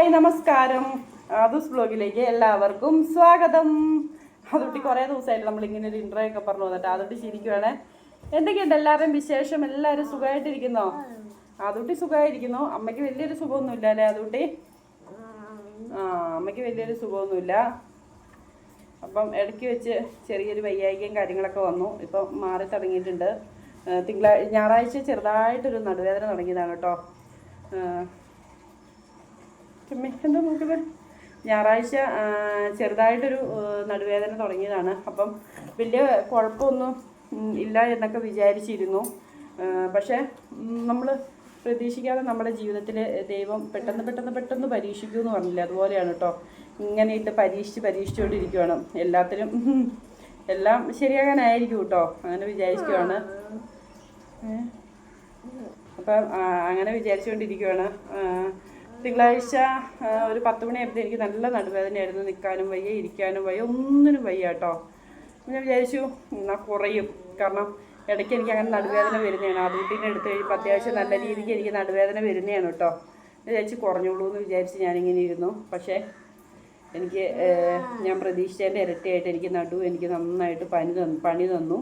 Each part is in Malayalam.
ഹായ് നമസ്കാരം. ആദൂസ് ബ്ലോഗിലേക്ക് എല്ലാവർക്കും സ്വാഗതം. അതുട്ടി കുറേ ദിവസമായിട്ട് നമ്മൾ ഇങ്ങനെ ഒരു ഇൻട്രോ ഒക്കെ പറഞ്ഞു വന്നിട്ട് അതുട്ടി ചിരിക്കുവാണ്. എന്തൊക്കെയുണ്ട് എല്ലാവരും വിശേഷം? എല്ലാവരും സുഖമായിട്ടിരിക്കുന്നോ? അതുട്ടി സുഖമായിരിക്കുന്നു. അമ്മയ്ക്ക് വലിയൊരു സുഖമൊന്നുമില്ല അല്ലേ അതുട്ടി ആ. അമ്മയ്ക്ക് വലിയൊരു സുഖമൊന്നുമില്ല. അപ്പം ഇടയ്ക്ക് വെച്ച് ചെറിയൊരു വയ്യായികയും കാര്യങ്ങളൊക്കെ വന്നു. ഇപ്പം മാറി തുടങ്ങിയിട്ടുണ്ട്. തിങ്കളാഴ്ച ഞായറാഴ്ച ചെറുതായിട്ടൊരു നടുവേദന തുടങ്ങിയതാണ് കേട്ടോ. ചുമ്മി എന്താ നോക്കുന്നത്? ഞായറാഴ്ച ചെറുതായിട്ടൊരു നടുവേദന തുടങ്ങിയതാണ്. അപ്പം വലിയ കുഴപ്പമൊന്നും ഇല്ല എന്നൊക്കെ വിചാരിച്ചിരുന്നു. പക്ഷേ നമ്മൾ പ്രതീക്ഷിക്കാതെ നമ്മുടെ ജീവിതത്തിൽ ദൈവം പെട്ടെന്ന് പെട്ടെന്ന് പെട്ടെന്ന് പരീക്ഷിക്കൂ എന്ന് പറഞ്ഞില്ലേ? അതുപോലെയാണ് കേട്ടോ ഇങ്ങനെ ഇട്ട് പരീക്ഷിച്ച് പരീക്ഷിച്ചുകൊണ്ടിരിക്കുകയാണ് എല്ലാത്തിനും എല്ലാം ശരിയാകാനായിരിക്കും കേട്ടോ അങ്ങനെ വിചാരിക്കുവാണ്. അപ്പം അങ്ങനെ വിചാരിച്ചുകൊണ്ടിരിക്കുകയാണ് തിങ്കളാഴ്ച ഒരു പത്ത് മണിയായപ്പോൾ എനിക്ക് നല്ല നടുവേദനയായിരുന്നു. നിൽക്കാനും വയ്യ ഇരിക്കാനും വയ്യ ഒന്നിനും വയ്യ കേട്ടോ. ഞാൻ വിചാരിച്ചു എന്നാൽ കുറയും. കാരണം ഇടയ്ക്ക് എനിക്ക് അങ്ങനെ നടുവേദന വരുന്നതാണ്. അതുകൂട്ടിനെ എടുത്ത് കഴിയുമ്പോൾ അത്യാവശ്യം നല്ല രീതിക്ക് എനിക്ക് നടുവേദന വരുന്നതാണ് കേട്ടോ. വിചാരിച്ച് കുറഞ്ഞോളൂ എന്ന് വിചാരിച്ച് ഞാനിങ്ങനെ ഇരുന്നു. പക്ഷേ എനിക്ക് ഞാൻ പ്രതീക്ഷിച്ചതിന്റെ ഇരട്ടിയായിട്ട് എനിക്ക് നടു എനിക്ക് നന്നായിട്ട് പനി തന്നു പണി തന്നു.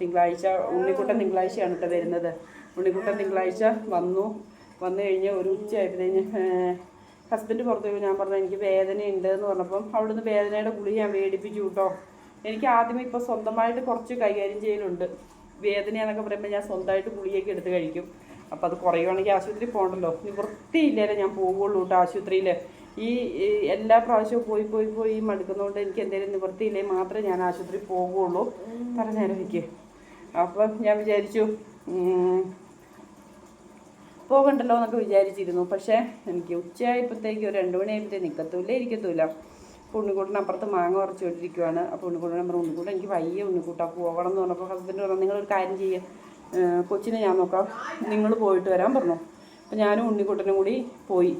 തിങ്കളാഴ്ച ഉണ്ണിക്കുട്ടൻ തിങ്കളാഴ്ചയാണ് കേട്ടോ വരുന്നത്. ഉണ്ണിക്കുട്ടൻ തിങ്കളാഴ്ച വന്നു. വന്നു കഴിഞ്ഞ് ഒരു ഉച്ചയായപ്പോഴത്തേന് ഹസ്ബൻഡ് പുറത്ത് പോയി ഞാൻ പറഞ്ഞു എനിക്ക് വേദനയുണ്ട് എന്ന് പറഞ്ഞപ്പം അവിടുന്ന് വേദനയുടെ ഗുളി ഞാൻ മേടിപ്പിച്ചു കേട്ടോ എനിക്ക് ആദ്യമേ ഇപ്പോൾ സ്വന്തമായിട്ട് കുറച്ച് കൈകാര്യം ചെയ്യലുണ്ട്. വേദന എന്നൊക്കെ പറയുമ്പോൾ ഞാൻ സ്വന്തമായിട്ട് ഗുളിയൊക്കെ എടുത്ത് കഴിക്കും. അപ്പോൾ അത് കുറയുവാണെങ്കിൽ ആശുപത്രി പോകണ്ടല്ലോ. നിവൃത്തിയില്ലേ ഞാൻ പോവുള്ളൂ കേട്ടോ ആശുപത്രിയിൽ ഈ എല്ലാ പ്രാവശ്യവും പോയി പോയി പോയി മടുക്കുന്നതുകൊണ്ട് എനിക്ക് എന്തെങ്കിലും നിവൃത്തിയില്ലേ മാത്രമേ ഞാൻ ആശുപത്രി പോകുള്ളൂ പറഞ്ഞേരം എനിക്ക് അപ്പം ഞാൻ വിചാരിച്ചു പോകണ്ടല്ലോ എന്നൊക്കെ വിചാരിച്ചിരുന്നു. പക്ഷേ എനിക്ക് ഉച്ചയായപ്പോഴത്തേക്ക് ഒരു രണ്ട് മണിയായപ്പോഴത്തേക്ക് നിൽക്കത്തൂല്ല ഇരിക്കത്തൂല്ല അപ്പോൾ ഉണ്ണിക്കൂട്ടൻ അപ്പുറത്ത് മാങ്ങ ഉറച്ചുകൊണ്ടിരിക്കുവാണ് അപ്പോൾ ഉണ്ണിക്കൂട്ടൻ പറഞ്ഞു ഉണ്ണിക്കൂട്ടൻ എനിക്ക് വയ്യ ഉണ്ണിക്കൂട്ടാ പോകണം എന്ന് പറഞ്ഞപ്പോൾ ഹസ്ബൻഡ് പറഞ്ഞു നിങ്ങളൊരു കാര്യം ചെയ്യുക കൊച്ചിനെ ഞാൻ നോക്കാം. നിങ്ങൾ പോയിട്ട് വരാൻ പറഞ്ഞു. അപ്പോൾ ഞാനും ഉണ്ണിക്കൂട്ടനും കൂടി പോയി.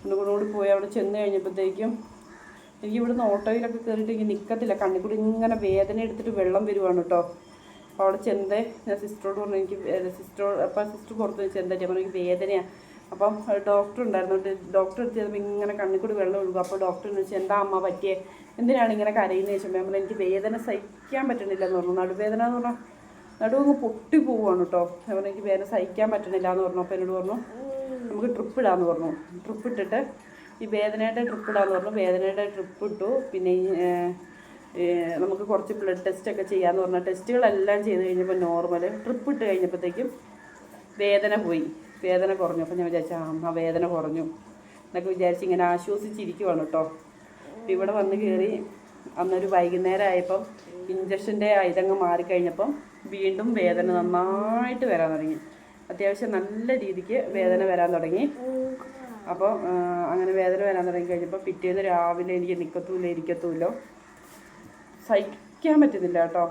ഉണ്ണിക്കുട്ടനും കൂടി പോയി അവിടെ ചെന്ന് കഴിഞ്ഞപ്പോഴത്തേക്കും എനിക്ക് ഇവിടുന്ന് ഓട്ടോയിലൊക്കെ കയറിയിട്ട് എനിക്ക് നിൽക്കത്തില്ല കണ്ണിക്കൂടി ഇങ്ങനെ വേദന എടുത്തിട്ട് വെള്ളം വരുവാണ് കേട്ടോ. അവിടെ ചെന്ത് സിസ്റ്ററോട് പറഞ്ഞു എനിക്ക് സിസ്റ്ററോട് അപ്പം സിസ്റ്റർ പുറത്ത് വെച്ച് എന്താ ചെയ്യാൻ എനിക്ക് വേദനയാണ് അപ്പം ഡോക്ടർ ഉണ്ടായിരുന്നു. ഡോക്ടർ എടുത്ത് ചെന്നപ്പോൾ ഇങ്ങനെ കണ്ണിൽ കൂടി വെള്ളം ഒഴുകും. അപ്പോൾ ഡോക്ടർ വെച്ചാൽ എന്താ അമ്മ പറ്റിയേ? എന്തിനാണ് ഇങ്ങനെ കരയുന്നത് ഞാൻ പറഞ്ഞു എനിക്ക് വേദന സഹിക്കാൻ പറ്റണില്ല എന്ന് പറഞ്ഞു. നടുവേദന എന്ന് പറഞ്ഞാൽ നടുവങ്ങ് പൊട്ടി പോവുകയാണ് കേട്ടോ. അതുപോലെ എനിക്ക് വേദന സഹിക്കാൻ പറ്റണില്ല എന്ന് പറഞ്ഞു. അപ്പോൾ എന്നോട് പറഞ്ഞു നമുക്ക് ട്രിപ്പ് ഇടാന്ന് പറഞ്ഞു. ട്രിപ്പ് ഇട്ടിട്ട് ഈ വേദനയുടെ ട്രിപ്പ് ഇടാന്ന് പറഞ്ഞു. വേദനയുടെ ട്രിപ്പ് ഇട്ടു. പിന്നെ നമുക്ക് കുറച്ച് ബ്ലഡ് ടെസ്റ്റ് ഒക്കെ ചെയ്യാന്ന് പറഞ്ഞ ടെസ്റ്റുകളെല്ലാം ചെയ്ത് കഴിഞ്ഞപ്പോൾ നോർമൽ ട്രിപ്പ് ഇട്ട് കഴിഞ്ഞപ്പോഴത്തേക്കും വേദന പോയി. വേദന കുറഞ്ഞു. അപ്പം ഞാൻ വിചാരിച്ചു ആ വേദന കുറഞ്ഞു. എന്നൊക്കെ വിചാരിച്ച് ഇങ്ങനെ ആശ്വസിച്ചിരിക്കുവാണ് കേട്ടോ അപ്പം ഇവിടെ വന്ന് കയറി അന്നൊരു വൈകുന്നേരം ആയപ്പം ഇഞ്ചക്ഷന്റെ ഇതങ്ങ് മാറിക്കഴിഞ്ഞപ്പം വീണ്ടും വേദന നന്നായിട്ട് വരാൻ തുടങ്ങി. അത്യാവശ്യം നല്ല രീതിക്ക് വേദന വരാൻ തുടങ്ങി. അപ്പോൾ അങ്ങനെ വേദന വരാൻ തുടങ്ങി കഴിഞ്ഞപ്പോൾ പിറ്റേന്ന് രാവിലെ എനിക്ക് നിൽക്കത്തുമില്ല ഇരിക്കത്തൂല്ലോ. സഹിക്കാൻ പറ്റുന്നില്ല കേട്ടോ.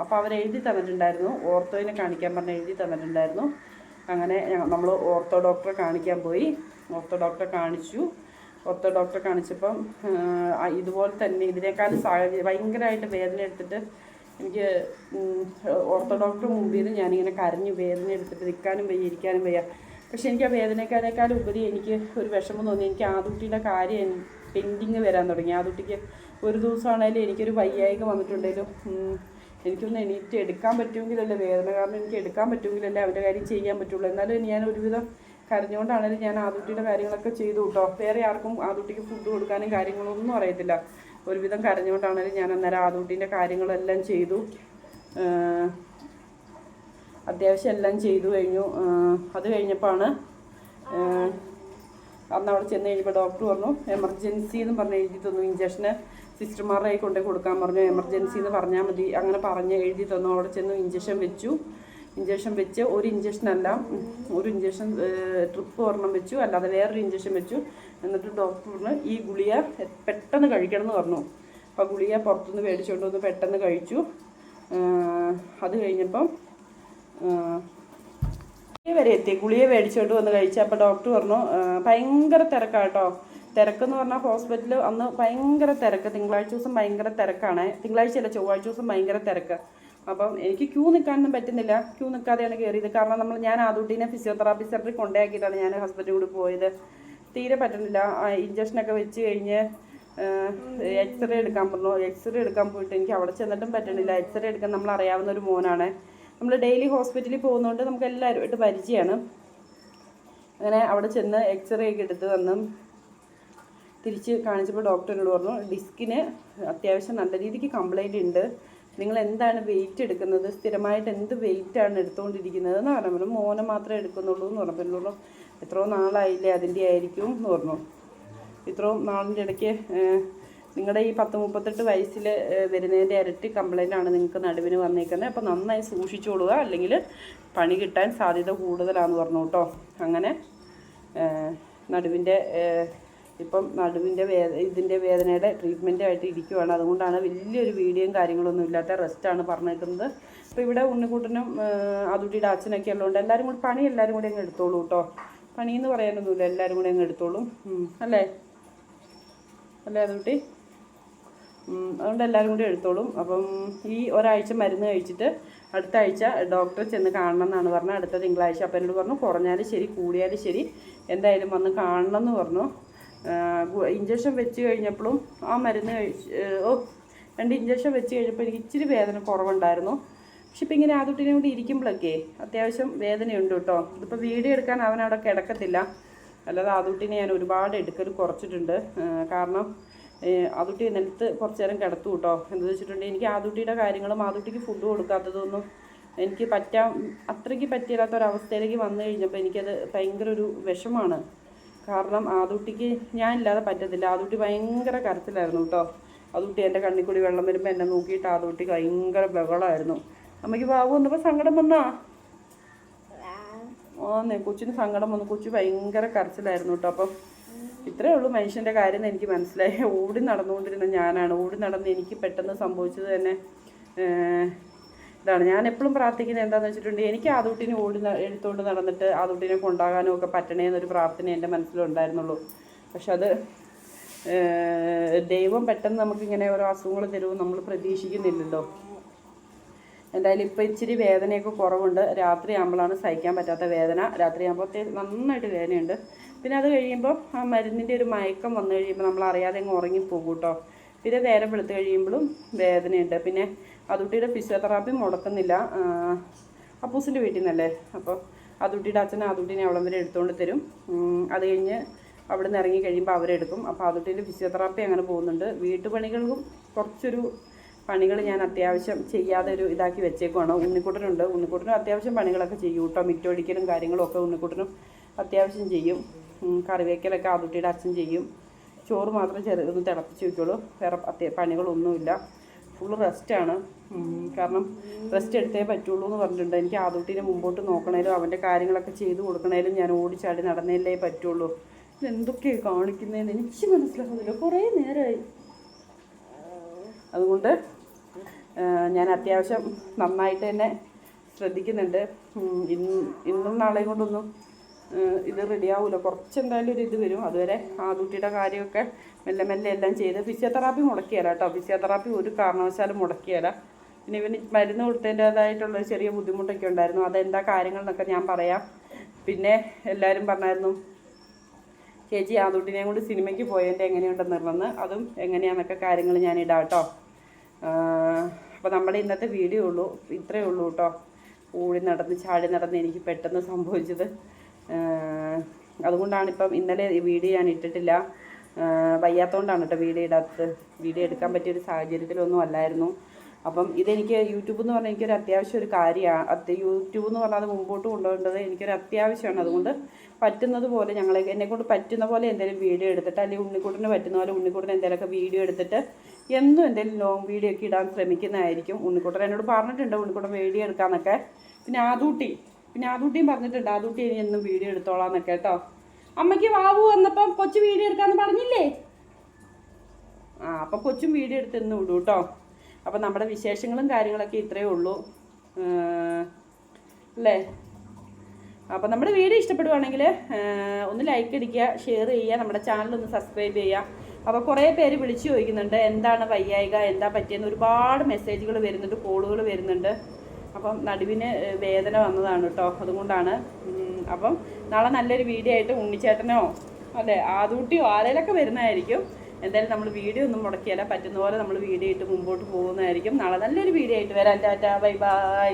അപ്പോൾ അവർ എഴുതി തന്നിട്ടുണ്ടായിരുന്നു. ഓർത്തോയിനെ കാണിക്കാൻ പറഞ്ഞ് എഴുതി തന്നിട്ടുണ്ടായിരുന്നു. അങ്ങനെ നമ്മൾ ഓർത്തോ ഡോക്ടറെ കാണിക്കാൻ പോയി. ഓർത്തോ ഡോക്ടറെ കാണിച്ചു. ഓർത്തോ ഡോക്ടറെ കാണിച്ചപ്പം ഇതുപോലെ തന്നെ ഇതിനേക്കാളും സാഹചര്യം ഭയങ്കരമായിട്ട് വേദന എടുത്തിട്ട് എനിക്ക് ഓർത്തോ ഡോക്ടർ മുമ്പിൽ നിന്ന് ഞാനിങ്ങനെ കരഞ്ഞു വേദന എടുത്തിട്ട് നിൽക്കാനും വയ്യ ഇരിക്കാനും വയ്യ. പക്ഷെ എനിക്ക് ആ വേദനക്കാരേക്കാൾ ഉപരി എനിക്ക് ഒരു വിഷമം തോന്നി. എനിക്ക് ആദുട്ടിയുടെ കാര്യം പെൻഡിങ് വരാൻ തുടങ്ങി. ആദുട്ടിക്ക് ഒരു ദിവസമാണേലും എനിക്കൊരു വയ്യായിക വന്നിട്ടുണ്ടെങ്കിലും എനിക്കൊന്ന് എണീറ്റ് എടുക്കാൻ പറ്റുമെങ്കിലല്ലേ വേദന കാരണം എനിക്ക് എടുക്കാൻ പറ്റുമെങ്കിലല്ലേ അവന്റെ കാര്യം ചെയ്യാൻ പറ്റുള്ളൂ. എന്നാലും ഞാൻ ഒരുവിധം കരഞ്ഞുകൊണ്ടാണേലും ഞാൻ ആദുട്ടിയുടെ കാര്യങ്ങളൊക്കെ ചെയ്തു കേട്ടോ. വേറെ ആർക്കും ആദുട്ടിക്ക് ഫുഡ് കൊടുക്കാനും കാര്യങ്ങളൊന്നും അറിയത്തില്ല. ഒരുവിധം കരഞ്ഞുകൊണ്ടാണേലും ഞാൻ അന്നേരം ആദുട്ടീന്റെ കാര്യങ്ങളെല്ലാം ചെയ്തു. അത്യാവശ്യം എല്ലാം ചെയ്തു കഴിഞ്ഞു. അത് കഴിഞ്ഞപ്പോഴാണ് അന്ന് അവിടെ ചെന്ന് കഴിഞ്ഞപ്പോൾ ഡോക്ടർ പറഞ്ഞു എമർജൻസി എന്ന് പറഞ്ഞ് എഴുതി തന്നു ഇഞ്ചക്ഷന് സിസ്റ്റർമാരുടെ കൈ കൊണ്ടേ കൊടുക്കാൻ പറഞ്ഞു. എമർജൻസി എന്ന് പറഞ്ഞാൽ മതി. അങ്ങനെ പറഞ്ഞ് എഴുതി തന്നു. അവിടെ ചെന്ന് ഇഞ്ചക്ഷൻ വെച്ചു. ഇഞ്ചക്ഷൻ വെച്ച് ഒരു ഇഞ്ചക്ഷൻ അല്ല ഒരു ഇഞ്ചക്ഷൻ ട്രിപ്പ് ഒരെണ്ണം വെച്ചു. അല്ലാതെ വേറൊരു ഇഞ്ചക്ഷൻ വെച്ചു. എന്നിട്ട് ഡോക്ടർ പറഞ്ഞു ഈ ഗുളിയ പെട്ടെന്ന് കഴിക്കണം എന്ന് പറഞ്ഞു. അപ്പോൾ ഗുളിയ പുറത്തുനിന്ന് മേടിച്ചുകൊണ്ട് വന്ന് പെട്ടെന്ന് കഴിച്ചു. അത് കഴിഞ്ഞപ്പം ഗുളിക വരെ എത്തി. ഗുളിക മേടിച്ചുകൊണ്ട് വന്ന് കഴിച്ചു അപ്പോൾ ഡോക്ടർ പറഞ്ഞു ഭയങ്കര തിരക്കാട്ടോ തിരക്കെന്ന് പറഞ്ഞാൽ ഹോസ്പിറ്റലിൽ അന്ന് ഭയങ്കര തിരക്ക്. തിങ്കളാഴ്ച ദിവസം ഭയങ്കര തിരക്കാണ്. തിങ്കളാഴ്ചയല്ല ചൊവ്വാഴ്ച ദിവസം ഭയങ്കര തിരക്ക്. അപ്പം എനിക്ക് ക്യൂ നിൽക്കാനൊന്നും പറ്റുന്നില്ല. ക്യൂ നിൽക്കാതെയാണ് കയറിയത് കാരണം നമ്മൾ ഞാൻ ആദൂട്ടീനെ ഫിസിയോതെറാപ്പി സെന്ററിൽ കൊണ്ടാക്കിയിട്ടാണ് ഞാൻ ഹസ്ബൻഡ് കൂടി പോയത്. തീരെ പറ്റുന്നില്ല. ഇഞ്ചക്ഷനൊക്കെ വെച്ച് കഴിഞ്ഞ് എക്സ്റേ എടുക്കാൻ പറഞ്ഞു. എക്സ്റേ എടുക്കാൻ പോയിട്ട് എനിക്ക് അവിടെ ചെന്നിട്ടും പറ്റുന്നില്ല. എക്സ്റേ എടുക്കാൻ നമ്മൾ അറിയാവുന്ന ഒരു മോനാണ്. നമ്മൾ ഡെയിലി ഹോസ്പിറ്റലിൽ പോകുന്നതുകൊണ്ട് നമുക്ക് എല്ലാവരുമായിട്ട് പരിചയമാണ് അങ്ങനെ അവിടെ ചെന്ന് എക്സ്റേ ഒക്കെ എടുത്ത് വന്ന് തിരിച്ച് കാണിച്ചപ്പോൾ ഡോക്ടറിനോട് പറഞ്ഞു ഡിസ്കിന് അത്യാവശ്യം നല്ല രീതിക്ക് കംപ്ലൈന്റ് ഉണ്ട്. നിങ്ങൾ എന്താണ് വെയിറ്റ് എടുക്കുന്നത്? സ്ഥിരമായിട്ട് എന്ത് വെയിറ്റാണ് എടുത്തുകൊണ്ടിരിക്കുന്നത് എന്ന് പറഞ്ഞു. മോനെ മാത്രമേ എടുക്കുന്നുള്ളൂ എന്ന് പറഞ്ഞു. എത്രയോ നാളായില്ലേ അതിന്റെ ആയിരിക്കും എന്ന് പറഞ്ഞു. ഇത്രയും നാളിന്റെ ഇടയ്ക്ക് നിങ്ങളുടെ ഈ പത്ത് മുപ്പത്തെട്ട് വയസ്സിൽ വരുന്നതിന്റെ ഇരട്ടി ആണ് നിങ്ങൾക്ക് നടുവിന് വന്നേക്കുന്നത് അപ്പോൾ നന്നായി സൂക്ഷിച്ചോളുക. അല്ലെങ്കിൽ പണി കിട്ടാൻ സാധ്യത കൂടുതലാണെന്ന് പറഞ്ഞു കേട്ടോ അങ്ങനെ നടുവിന്റെ ഇപ്പം നടുവിന്റെ വേദ ഇതിന്റെ വേദനയുടെ ആയിട്ട് ഇരിക്കുവാണ്. അതുകൊണ്ടാണ് വലിയൊരു വീഡിയോയും കാര്യങ്ങളൊന്നും ഇല്ലാത്ത റെസ്റ്റാണ് പറഞ്ഞേക്കുന്നത്. അപ്പോൾ ഇവിടെ ഉണ്ണിക്കുട്ടനും അതുടിയുടെ അച്ഛനൊക്കെ ഉള്ളതുകൊണ്ട് എല്ലാവരും കൂടി പണി എല്ലാവരും കൂടി അങ്ങ് എടുത്തോളൂ കേട്ടോ പണിയെന്ന് പറയാനൊന്നുമില്ല. എല്ലാവരും കൂടി അങ്ങ് എടുത്തോളും. അല്ലേ? അല്ലേ അതുട്ടി? ഉം, അതുകൊണ്ട് എല്ലാവരും കൂടി എടുത്തോളും. അപ്പം ഈ ഒരാഴ്ച മരുന്ന് കഴിച്ചിട്ട് അടുത്ത ആഴ്ച ഡോക്ടറെ ചെന്ന് കാണണം എന്നാണ് പറഞ്ഞത്. അടുത്ത തിങ്കളാഴ്ച അപ്പം എന്നോട് പറഞ്ഞു കുറഞ്ഞാലും ശരി കൂടിയാലും ശരി എന്തായാലും വന്ന് കാണണം എന്ന് പറഞ്ഞു. ഇഞ്ചക്ഷൻ വെച്ച് കഴിഞ്ഞപ്പോഴും ആ മരുന്ന് കഴിച്ച് ഓ രണ്ട് ഇഞ്ചക്ഷൻ വെച്ച് കഴിഞ്ഞപ്പോൾ എനിക്ക് ഇച്ചിരി വേദന കുറവുണ്ടായിരുന്നു. പക്ഷെ ഇപ്പം ഇങ്ങനെ ആദ്യട്ടിനെ കൂടി ഇരിക്കുമ്പോഴൊക്കെ അത്യാവശ്യം വേദനയുണ്ട് കേട്ടോ. ഇതിപ്പോൾ വീഡിയോ എടുക്കാൻ അവൻ അവിടെ കിടക്കത്തില്ല. അല്ലാതെ ആദ്യത്തിനെ ഞാൻ ഒരുപാട് എടുക്കൽ കുറച്ചിട്ടുണ്ട്. കാരണം ആദുട്ടി നിലത്ത് കുറച്ച് നേരം കിടത്തു കേട്ടോ. എന്താണെന്ന് വെച്ചിട്ടുണ്ടെങ്കിൽ എനിക്ക് ആദുട്ടിയുടെ കാര്യങ്ങളും ആദുട്ടിക്ക് ഫുഡ് കൊടുക്കാത്തതൊന്നും എനിക്ക് പറ്റാൻ അത്രയ്ക്ക് പറ്റില്ലാത്ത ഒരവസ്ഥയിലേക്ക് വന്നു കഴിഞ്ഞപ്പോൾ എനിക്കത് ഭയങ്കര ഒരു വിഷമാണ്. കാരണം ആദുട്ടിക്ക് ഞാൻ ഇല്ലാതെ പറ്റത്തില്ല. ആദുട്ടി ഭയങ്കര കരച്ചിലായിരുന്നു കേട്ടോ. ആദുട്ടി എന്റെ കണ്ണിൽ കൂടി വെള്ളം വരുമ്പോൾ എന്നെ നോക്കിയിട്ട് ആദുട്ടി ഭയങ്കര ബഹളമായിരുന്നു അമ്മയ്ക്ക് ബാബു വന്നപ്പോൾ സങ്കടം വന്നാ? ആ. കൊച്ചിന് സങ്കടം വന്നു. കൊച്ചു ഭയങ്കര കരച്ചിലായിരുന്നു കേട്ടോ. അപ്പം ഇത്രയേ ഉള്ളൂ മനുഷ്യന്റെ കാര്യം എനിക്ക് മനസ്സിലായി. ഓടി നടന്നുകൊണ്ടിരുന്ന ഞാനാണ്. ഓടി നടന്ന് എനിക്ക് പെട്ടെന്ന് സംഭവിച്ചത് തന്നെ ഇതാണ്. ഞാൻ എപ്പോഴും പ്രാർത്ഥിക്കുന്നത് എന്താണെന്ന് വെച്ചിട്ടുണ്ടെങ്കിൽ എനിക്ക് ആദൂട്ടിനെ ഓടി എടുത്തുകൊണ്ട് നടന്നിട്ട് ആദൂട്ടിനെ കൊണ്ടാകാനും ഒക്കെ പറ്റണേ എന്നൊരു പ്രാർത്ഥന എന്റെ മനസ്സിലുണ്ടായിരുന്നുള്ളൂ പക്ഷെ അത് ദൈവം പെട്ടെന്ന് നമുക്കിങ്ങനെ ഓരോ അസുഖങ്ങൾ തരുമെന്ന് നമ്മൾ പ്രതീക്ഷിക്കുന്നില്ലല്ലോ. എന്തായാലും ഇപ്പം ഇച്ചിരി വേദനയൊക്കെ കുറവുണ്ട്. രാത്രി ആകുമ്പോഴാണ് സഹിക്കാൻ പറ്റാത്ത വേദന. രാത്രി നന്നായിട്ട് വേദനയുണ്ട്. പിന്നെ അത് കഴിയുമ്പോൾ ആ മരുന്നിന്റെ ഒരു മയക്കം വന്നു കഴിയുമ്പോൾ നമ്മൾ അറിയാതെ അങ്ങ് ഉറങ്ങിപ്പോകും കേട്ടോ പിന്നെ നേരം വെളുത്ത് കഴിയുമ്പോഴും വേദനയുണ്ട്. പിന്നെ അതുട്ടിയുടെ ഫിസിയോതെറാപ്പി മുടക്കുന്നില്ല. അപ്പൂസിന്റെ വീട്ടിൽ നിന്നല്ലേ? അപ്പോൾ അതുട്ടിയുടെ അച്ഛൻ അതുട്ടിനെ അവിടം വരെ എടുത്തുകൊണ്ട് തരും. അത് കഴിഞ്ഞ് അവിടെ നിന്ന് ഇറങ്ങി കഴിയുമ്പോൾ അവരെടുക്കും അപ്പോൾ അതുട്ടിന്റെ ഫിസിയോതെറാപ്പി അങ്ങനെ പോകുന്നുണ്ട്. വീട്ടുപണികൾക്കും കുറച്ചൊരു പണികൾ ഞാൻ അത്യാവശ്യം ചെയ്യാതെ ഒരു ഇതാക്കി വെച്ചേക്കുവാണ്. ഉണ്ണിക്കുട്ടനുണ്ട്. ഉണ്ണിക്കുട്ടനും അത്യാവശ്യം പണികളൊക്കെ ചെയ്യും കേട്ടോ മിറ്റൊടിക്കലും കാര്യങ്ങളും ഒക്കെ ഉണ്ണിക്കുട്ടനും അത്യാവശ്യം ചെയ്യും. കറിവേക്കലൊക്കെ ആദുട്ടിയുടെ അച്ഛൻ ചെയ്യും. ചോറ് മാത്രം ചെറുതൊന്ന് തിളപ്പിച്ച് വെക്കുള്ളൂ വേറെ അത്യ പണികളൊന്നുമില്ല. ഫുള്ള് റെസ്റ്റാണ് കാരണം റെസ്റ്റ് എടുത്തേ പറ്റുള്ളൂ എന്ന് പറഞ്ഞിട്ടുണ്ട്. എനിക്ക് ആദുട്ടിനെ മുമ്പോട്ട് നോക്കണേലും അവന്റെ കാര്യങ്ങളൊക്കെ ചെയ്തു കൊടുക്കണേലും ഞാൻ ഓടിച്ചാടി നടന്നേലേ പറ്റുള്ളൂ. ഇതെന്തൊക്കെയാണ് കാണിക്കുന്നതെന്ന് എനിക്ക് മനസ്സിലാകുന്നില്ല കുറേ നേരമായി അതുകൊണ്ട് ഞാൻ അത്യാവശ്യം നന്നായിട്ട് തന്നെ ശ്രദ്ധിക്കുന്നുണ്ട്. ഇന്ന് നാളെയും കൊണ്ടൊന്നും ഇത് റെഡിയാവില്ല കുറച്ച് എന്തായാലും ഒരു ഇത് വരും. അതുവരെ ആദൂട്ടിയുടെ കാര്യമൊക്കെ മെല്ലെ മെല്ലെ എല്ലാം ചെയ്ത് ഫിസിയോതെറാപ്പി മുടക്കിയല്ല കേട്ടോ. ഫിസിയോതെറാപ്പി ഒരു കാരണവശാലും മുടക്കിയല്ല പിന്നെ ഇവന് മരുന്ന് കൊടുത്തതിന്റേതായിട്ടുള്ള ചെറിയ ബുദ്ധിമുട്ടൊക്കെ ഉണ്ടായിരുന്നു. അതെന്താ കാര്യങ്ങൾ എന്നൊക്കെ ഞാൻ പറയാം. പിന്നെ എല്ലാവരും പറഞ്ഞായിരുന്നു ചേച്ചി ആദുട്ടിനെയും കൊണ്ട് സിനിമയ്ക്ക് പോയതിന്റെ എങ്ങനെയുണ്ടെന്ന് പറഞ്ഞ് അതും എങ്ങനെയാണെന്നൊക്കെ കാര്യങ്ങൾ ഞാൻ ഇടാം കേട്ടോ. അപ്പോൾ നമ്മുടെ ഇന്നത്തെ വീഡിയോ ഉള്ളൂ. ഇത്രയേ ഉള്ളൂ കേട്ടോ. ഓടി നടന്ന് ചാടി നടന്ന് എനിക്ക് പെട്ടെന്ന് സംഭവിച്ചത്. അതുകൊണ്ടാണ് ഇപ്പം ഇന്നലെ വീഡിയോ ഞാൻ ഇട്ടിട്ടില്ല. വയ്യാത്തതുകൊണ്ടാണ് കേട്ടോ വീഡിയോ ഇടാത്തത്. വീഡിയോ എടുക്കാൻ പറ്റിയൊരു സാഹചര്യത്തിലൊന്നും അല്ലായിരുന്നു. അപ്പം ഇതെനിക്ക് യൂട്യൂബ് എന്ന് പറഞ്ഞാൽ എനിക്കൊരു അത്യാവശ്യം ഒരു കാര്യമാണ് യൂട്യൂബ് എന്ന് പറഞ്ഞാൽ അത് മുമ്പോട്ട് കൊണ്ടുപോകേണ്ടത് എനിക്കൊരു അത്യാവശ്യമാണ്. അതുകൊണ്ട് പറ്റുന്നത് പോലെ ഞങ്ങൾ എന്നെക്കൊണ്ട് പറ്റുന്ന പോലെ എന്തെങ്കിലും വീഡിയോ എടുത്തിട്ട് അല്ലെങ്കിൽ ഉണ്ണിക്കൂട്ടിന് പറ്റുന്ന പോലെ ഉണ്ണിക്കൂട്ടിന് എന്തെങ്കിലുമൊക്കെ വീഡിയോ എടുത്തിട്ട് എന്നും എന്തെങ്കിലും ലോങ് വീഡിയോ ഒക്കെ ഇടാൻ ശ്രമിക്കുന്നതായിരിക്കും. ഉണ്ണിക്കൂട്ടർ എന്നോട് പറഞ്ഞിട്ടുണ്ട് ഉണ്ണിക്കൂട്ടർ വീഡിയോ എടുക്കാമെന്നൊക്കെ പിന്നെ ആദൂട്ടി. പിന്നെ ആദൂട്ടിയും പറഞ്ഞിട്ടുണ്ട് ആദൂട്ടി ഇനി എന്നും വീഡിയോ എടുത്തോളാന്നൊക്കെ കേട്ടോ. അമ്മയ്ക്ക് വാവു വന്നപ്പം കൊച്ചു വീഡിയോ എടുക്കാന്ന് പറഞ്ഞില്ലേ? ആ അപ്പം കൊച്ചും വീഡിയോ എടുത്ത് ഇന്ന് വിടും കേട്ടോ അപ്പം നമ്മുടെ വിശേഷങ്ങളും കാര്യങ്ങളൊക്കെ ഇത്രയേ ഉള്ളൂ. അല്ലേ? അപ്പം നമ്മുടെ വീഡിയോ ഇഷ്ടപ്പെടുവാണെങ്കിൽ ഒന്ന് ലൈക്ക് അടിക്കുക ഷെയർ ചെയ്യുക നമ്മുടെ ചാനൽ ഒന്ന് സബ്സ്ക്രൈബ് ചെയ്യുക. അപ്പോൾ കുറേ പേര് വിളിച്ചു ചോദിക്കുന്നുണ്ട് എന്താണ് വയ്യായിക എന്താ പറ്റിയെന്ന്? ഒരുപാട് മെസ്സേജുകൾ വരുന്നുണ്ട് കോളുകൾ വരുന്നുണ്ട്. അപ്പം നടുവിന് വേദന വന്നതാണ് കേട്ടോ അതുകൊണ്ടാണ് അപ്പം നാളെ നല്ലൊരു വീഡിയോ ആയിട്ട് ഉണ്ണിച്ചേട്ടനോ അല്ലേ ആദൂട്ടിയോ ആരേലൊക്കെ വരുന്നതായിരിക്കും. എന്തായാലും നമ്മൾ വീഡിയോ ഒന്നും മുടക്കിയല്ല. പറ്റുന്ന പോലെ നമ്മൾ വീഡിയോ ഇട്ട് മുമ്പോട്ട് പോകുന്നതായിരിക്കും. നാളെ നല്ലൊരു വീഡിയോ ആയിട്ട് വരാം. Tata bye bye.